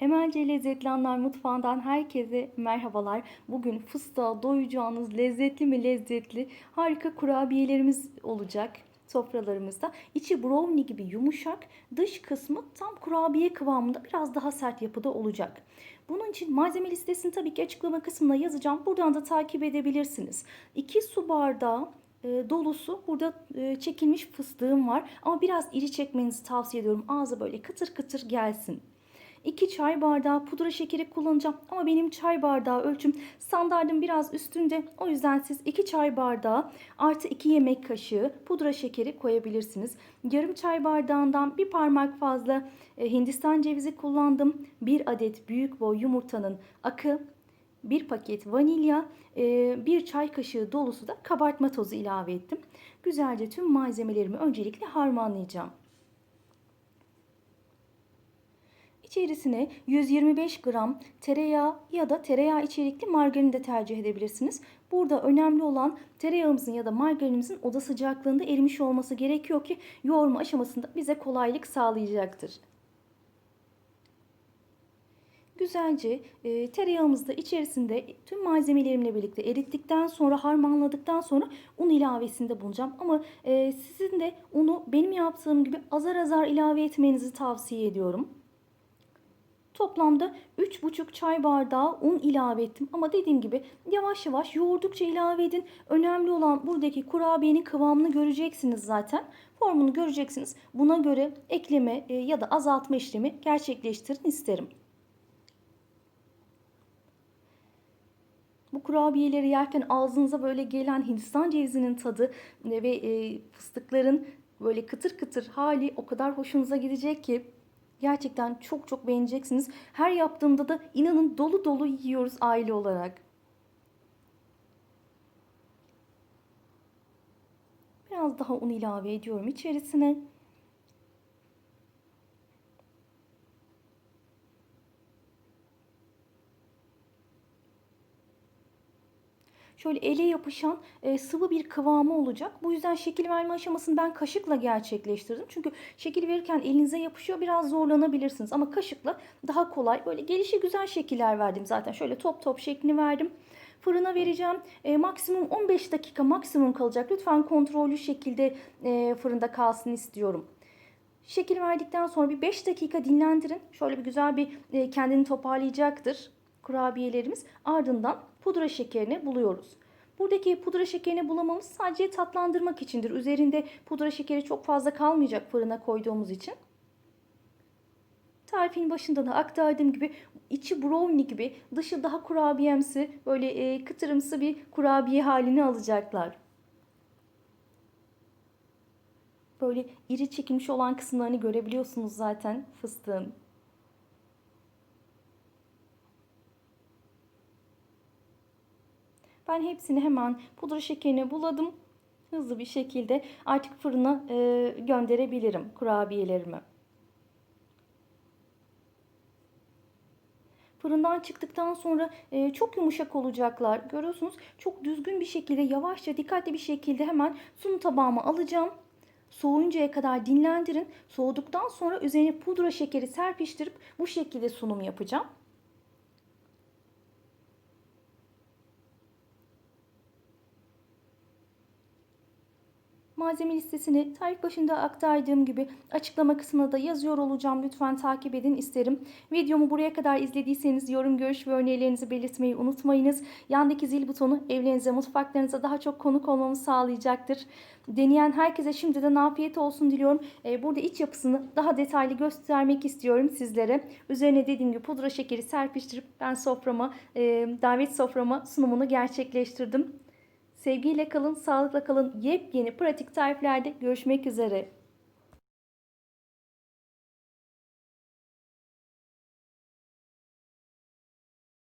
Emelce Lezzetli Anlar Mutfağı'ndan herkese merhabalar. Bugün fıstığa doyacağınız lezzetli mi lezzetli harika kurabiyelerimiz olacak sofralarımızda. İçi brownie gibi yumuşak, dış kısmı tam kurabiye kıvamında biraz daha sert yapıda olacak. Bunun için malzeme listesini tabii ki açıklama kısmına yazacağım. Buradan da takip edebilirsiniz. 2 su bardağı e, dolusu burada e, çekilmiş fıstığım var. Ama biraz iri çekmenizi tavsiye ediyorum. Ağzı böyle kıtır kıtır gelsin. 2 çay bardağı pudra şekeri kullanacağım. Ama benim çay bardağı ölçüm standartın biraz üstünde. O yüzden siz 2 çay bardağı artı 2 yemek kaşığı pudra şekeri koyabilirsiniz. Yarım çay bardağından bir parmak fazla e, Hindistan cevizi kullandım. 1 adet büyük boy yumurtanın akı, bir paket vanilya, e, bir çay kaşığı dolusu da kabartma tozu ilave ettim. Güzelce tüm malzemelerimi öncelikle harmanlayacağım. İçerisine 125 gram tereyağı ya da tereyağı içerikli margarin de tercih edebilirsiniz. Burada önemli olan tereyağımızın ya da margarinimizin oda sıcaklığında erimiş olması gerekiyor ki yoğurma aşamasında bize kolaylık sağlayacaktır. Güzelce e, tereyağımızı da içerisinde tüm malzemelerimle birlikte erittikten sonra harmanladıktan sonra un ilavesinde bulunacağım. Ama e, sizin de unu benim yaptığım gibi azar azar ilave etmenizi tavsiye ediyorum. Toplamda 3,5 çay bardağı un ilave ettim. Ama dediğim gibi yavaş yavaş yoğurdukça ilave edin. Önemli olan buradaki kurabiyenin kıvamını göreceksiniz zaten. Formunu göreceksiniz. Buna göre ekleme e, ya da azaltma işlemi gerçekleştirin isterim. Bu kurabiyeleri yerken ağzınıza böyle gelen Hindistan cevizinin tadı e, ve e, fıstıkların böyle kıtır kıtır hali o kadar hoşunuza gidecek ki Gerçekten çok çok beğeneceksiniz. Her yaptığımda da inanın dolu dolu yiyoruz aile olarak. Biraz daha un ilave ediyorum içerisine. Şöyle ele yapışan e, sıvı bir kıvamı olacak. Bu yüzden şekil verme aşamasını ben kaşıkla gerçekleştirdim. Çünkü şekil verirken elinize yapışıyor biraz zorlanabilirsiniz. Ama kaşıkla daha kolay böyle gelişi güzel şekiller verdim zaten. Şöyle top top şeklini verdim. Fırına vereceğim. E, maksimum 15 dakika maksimum kalacak. Lütfen kontrollü şekilde e, fırında kalsın istiyorum. Şekil verdikten sonra bir 5 dakika dinlendirin. Şöyle bir güzel bir e, kendini toparlayacaktır kurabiyelerimiz. Ardından pudra şekerini buluyoruz. Buradaki pudra şekerini bulamamız sadece tatlandırmak içindir. Üzerinde pudra şekeri çok fazla kalmayacak fırına koyduğumuz için. Tarifin başında da aktardığım gibi içi brownie gibi dışı daha kurabiyemsi böyle e, kıtırımsı bir kurabiye halini alacaklar. Böyle iri çekilmiş olan kısımlarını görebiliyorsunuz zaten fıstığın. Ben hepsini hemen pudra şekerine buladım. Hızlı bir şekilde artık fırına e, gönderebilirim kurabiyelerimi. Fırından çıktıktan sonra e, çok yumuşak olacaklar. Görüyorsunuz çok düzgün bir şekilde yavaşça dikkatli bir şekilde hemen sunum tabağıma alacağım. Soğuyuncaya kadar dinlendirin. Soğuduktan sonra üzerine pudra şekeri serpiştirip bu şekilde sunum yapacağım. Malzeme listesini tarif başında aktardığım gibi açıklama kısmına da yazıyor olacağım. Lütfen takip edin isterim. Videomu buraya kadar izlediyseniz yorum, görüş ve önerilerinizi belirtmeyi unutmayınız. Yandaki zil butonu evlerinize, mutfaklarınıza daha çok konuk olmamı sağlayacaktır. Deneyen herkese şimdiden afiyet olsun diliyorum. Ee, burada iç yapısını daha detaylı göstermek istiyorum sizlere. Üzerine dediğim gibi pudra şekeri serpiştirip ben soframa, e, davet soframa sunumunu gerçekleştirdim. Sevgiyle kalın, sağlıkla kalın. Yepyeni pratik tariflerde görüşmek üzere.